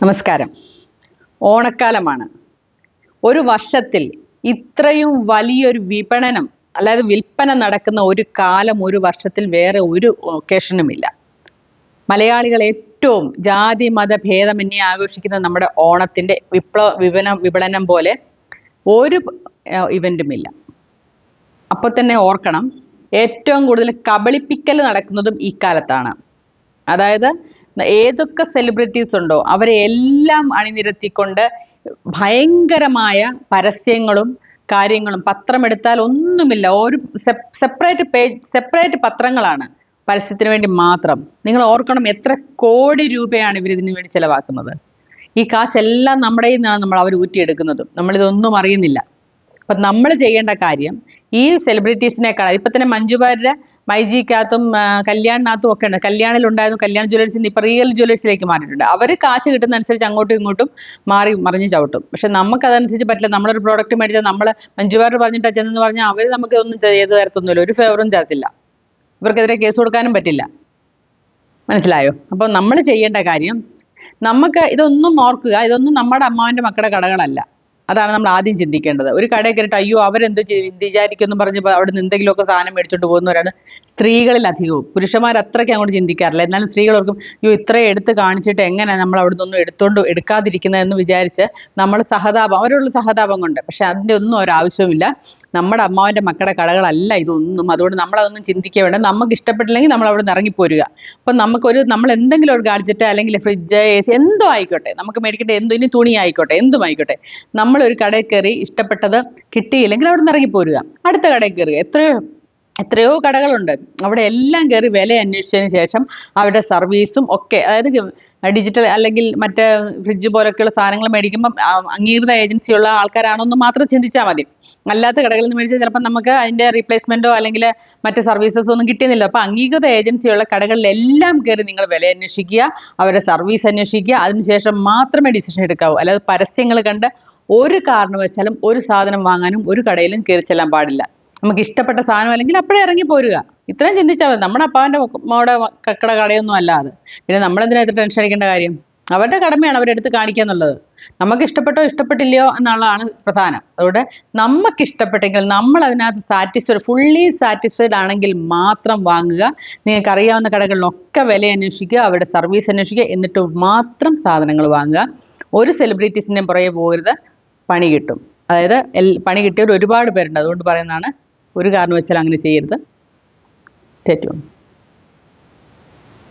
നമസ്കാരം. ഓണക്കാലമാണ്. ഒരു വർഷത്തിൽ ഇത്രയും വലിയൊരു വിപണനം അതായത് വിൽപ്പന നടക്കുന്ന ഒരു കാലം ഒരു വർഷത്തിൽ വേറെ ഒരു ഒക്കേഷനുമില്ല മലയാളികൾ ഏറ്റവും ജാതി മത ഭേദമന്യേ ആഘോഷിക്കുന്ന നമ്മുടെ ഓണത്തിന്റെ വിപ്ലവ വിപണ വിപണനം പോലെ ഒരു ഇവന്റുമില്ല അപ്പോൾ തന്നെ ഓർക്കണം ഏറ്റവും കൂടുതൽ കബളിപ്പിക്കൽ നടക്കുന്നതും ഈ കാലത്താണ്. അതായത് ഏതൊക്കെ സെലിബ്രിറ്റീസ് ഉണ്ടോ അവരെ എല്ലാം അണിനിരത്തിക്കൊണ്ട് ഭയങ്കരമായ പരസ്യങ്ങളും കാര്യങ്ങളും പത്രമെടുത്താൽ ഒന്നുമില്ല. ഒരു സെപ്പറേറ്റ് പേജ് സെപ്പറേറ്റ് പത്രങ്ങളാണ് പരസ്യത്തിന് വേണ്ടി മാത്രം. നിങ്ങൾ ഓർക്കണം എത്ര കോടി രൂപയാണ് ഇവർ ഇതിനു വേണ്ടി ചിലവാക്കുന്നത്. ഈ കാശെല്ലാം നമ്മുടെ നിന്നാണ് നമ്മൾ അവർ ഊറ്റിയെടുക്കുന്നതും. നമ്മളിതൊന്നും അറിയുന്നില്ല. അപ്പം നമ്മൾ ചെയ്യേണ്ട കാര്യം ഈ സെലിബ്രിറ്റീസിനേക്കാൾ ഇപ്പം തന്നെ മഞ്ജു മഞ്ജുവാരുടെ മൈജിക്കകത്തും കല്യാണിനകത്തും ഒക്കെ ഉണ്ട്. കല്യാണിലുണ്ടായിരുന്നു കല്യാൺ ജ്വല്ലേഴ്സിൽ നിന്ന് ഇപ്പം റിയൽ ജ്വല്ലേഴ്സിലേക്ക് മാറിയിട്ടുണ്ട്. അവർ കാശ് കിട്ടുന്ന അനുസരിച്ച് അങ്ങോട്ടും ഇങ്ങോട്ടും മാറി മറിഞ്ഞ് ചവിട്ടും. പക്ഷെ നമുക്ക് അതനുസരിച്ച് പറ്റില്ല. നമ്മളൊരു പ്രോഡക്റ്റ് മേടിച്ചാൽ നമ്മൾ മഞ്ജുവാർ പറഞ്ഞിട്ട് അച്ഛനെന്ന് പറഞ്ഞാൽ അവർ നമുക്ക് ഒന്നും ചെയ്ത് തരത്തൊന്നുമില്ല. ഒരു ഫേവറും തരത്തില്ല. ഇവർക്കെതിരെ കേസ് കൊടുക്കാനും പറ്റില്ല. മനസ്സിലായോ? അപ്പോൾ നമ്മൾ ചെയ്യേണ്ട കാര്യം നമുക്ക് ഇതൊന്നും ഓർക്കുക. ഇതൊന്നും നമ്മുടെ അമ്മാവന്റെ മക്കളുടെ കടകളല്ല. അതാണ് നമ്മൾ ആദ്യം ചിന്തിക്കേണ്ടത്. ഒരു കടയിൽ കയറിയിട്ട് അയ്യോ അവരെന്ത് വിചാരിക്കുമെന്ന് പറഞ്ഞ് അവിടെ നിന്ന് എന്തെങ്കിലുമൊക്കെ സാധനം മേടിച്ചോണ്ട് പോകുന്നവരാണ്. സ്ത്രീകളിൽ അധികവും പുരുഷന്മാർ അത്രയ്ക്ക് അങ്ങോട്ട് ചിന്തിക്കാറില്ല. എന്നാലും സ്ത്രീകളോർക്കും അയ്യോ ഇത്രയും എടുത്ത് കാണിച്ചിട്ട് എങ്ങനെ നമ്മൾ അവിടെ നിന്നൊന്നും എടുത്തോണ്ട് എടുക്കാതിരിക്കുന്നതെന്ന് വിചാരിച്ച് നമ്മൾ സഹതാപം അവരോടുള്ള സഹതാപം കൊണ്ട്. പക്ഷെ അതിന്റെ ഒന്നും ഒരാവശ്യവുമില്ല നമ്മുടെ അമ്മാവന്റെ മക്കളുടെ കടകളല്ല ഇതൊന്നും. അതുകൊണ്ട് നമ്മളതൊന്നും ചിന്തിക്കുക വേണ്ട. നമുക്ക് ഇഷ്ടപ്പെട്ടില്ലെങ്കിൽ നമ്മൾ അവിടെ നിന്ന് ഇറങ്ങിപ്പോരുക. അപ്പം നമുക്കൊരു നമ്മൾ എന്തെങ്കിലും ഒരു ഗാഡ്ജറ്റ് അല്ലെങ്കിൽ ഫ്രിഡ്ജ് എ സി എന്തോ ആയിക്കോട്ടെ. നമുക്ക് മേടിക്കേണ്ട എന്തോ ഇനി തുണി ആയിക്കോട്ടെ എന്തും ആയിക്കോട്ടെ. നമ്മളൊരു കടയിൽ കയറി ഇഷ്ടപ്പെട്ടത് കിട്ടിയില്ലെങ്കിൽ അവിടെ നിന്ന് ഇറങ്ങിപ്പോരുക. അടുത്ത കടയിൽ കയറുക. എത്രയോ എത്രയോ കടകളുണ്ട്. അവിടെ എല്ലാം കയറി വില അന്വേഷിച്ചതിന് ശേഷം അവരുടെ സർവീസും ഒക്കെ അതായത് ഡിജിറ്റൽ അല്ലെങ്കിൽ മറ്റേ ഫ്രിഡ്ജ് പോലൊക്കെയുള്ള സാധനങ്ങൾ മേടിക്കുമ്പോൾ അംഗീകൃത ഏജൻസിയുള്ള ആൾക്കാരാണോ എന്ന് മാത്രം ചിന്തിച്ചാൽ മതി. അല്ലാത്ത കടകളിൽ നിന്ന് മേടിച്ചാൽ ചിലപ്പോൾ നമുക്ക് അതിന്റെ റീപ്ലേസ്മെന്റോ അല്ലെങ്കിൽ മറ്റ് സർവീസസോ ഒന്നും കിട്ടുന്നില്ല അപ്പോൾ അംഗീകൃത ഏജൻസിയുള്ള കടകളിലെല്ലാം കയറി നിങ്ങൾ വില അന്വേഷിക്കുക അവരുടെ സർവീസ് അന്വേഷിക്കുക അതിനുശേഷം മാത്രമേ ഡിസിഷൻ എടുക്കാവൂ. അല്ലാതെ പരസ്യങ്ങൾ കണ്ട് ഒരു കാരണവശാലും ഒരു സാധനം വാങ്ങാനും ഒരു കടയിലും കയറി ചെല്ലാൻ പാടില്ല. നമുക്ക് ഇഷ്ടപ്പെട്ട സാധനം അല്ലെങ്കിൽ അപ്പോഴേ ഇറങ്ങി പോരുക. ഇത്രയും ചിന്തിച്ചാൽ മതി. നമ്മുടെ അപ്പാവിന്റെ മോടെ കക്കട കടയൊന്നും അല്ല അത്. പിന്നെ നമ്മളെന്തിനാ ഇത് ടെൻഷൻ അടിക്കേണ്ട കാര്യം? അവരുടെ കടമയാണ് അവരെടുത്ത് കാണിക്കുക എന്നുള്ളത്. നമുക്ക് ഇഷ്ടപ്പെട്ടോ ഇഷ്ടപ്പെട്ടില്ലയോ എന്നുള്ളതാണ് പ്രധാനം. അതുകൊണ്ട് നമുക്ക് ഇഷ്ടപ്പെട്ടെങ്കിൽ നമ്മൾ അതിനകത്ത് സാറ്റിസ്ഫൈഡ് ഫുള്ളി സാറ്റിസ്ഫൈഡ് ആണെങ്കിൽ മാത്രം വാങ്ങുക. നിങ്ങൾക്ക് അറിയാവുന്ന കടകളിലൊക്കെ വില അന്വേഷിക്കുക അവരുടെ സർവീസ് അന്വേഷിക്കുക എന്നിട്ട് മാത്രം സാധനങ്ങൾ വാങ്ങുക. ഒരു സെലിബ്രിറ്റീസിന്റെയും പുറകെ പോകരുത്. പണി കിട്ടും. അതായത് പണി കിട്ടിയവർ ഒരുപാട് പേരുണ്ട്. അതുകൊണ്ട് പറയുന്നതാണ് ഒരു കാരണവശാലും അങ്ങനെ ചെയ്യരുത്. തെറ്റും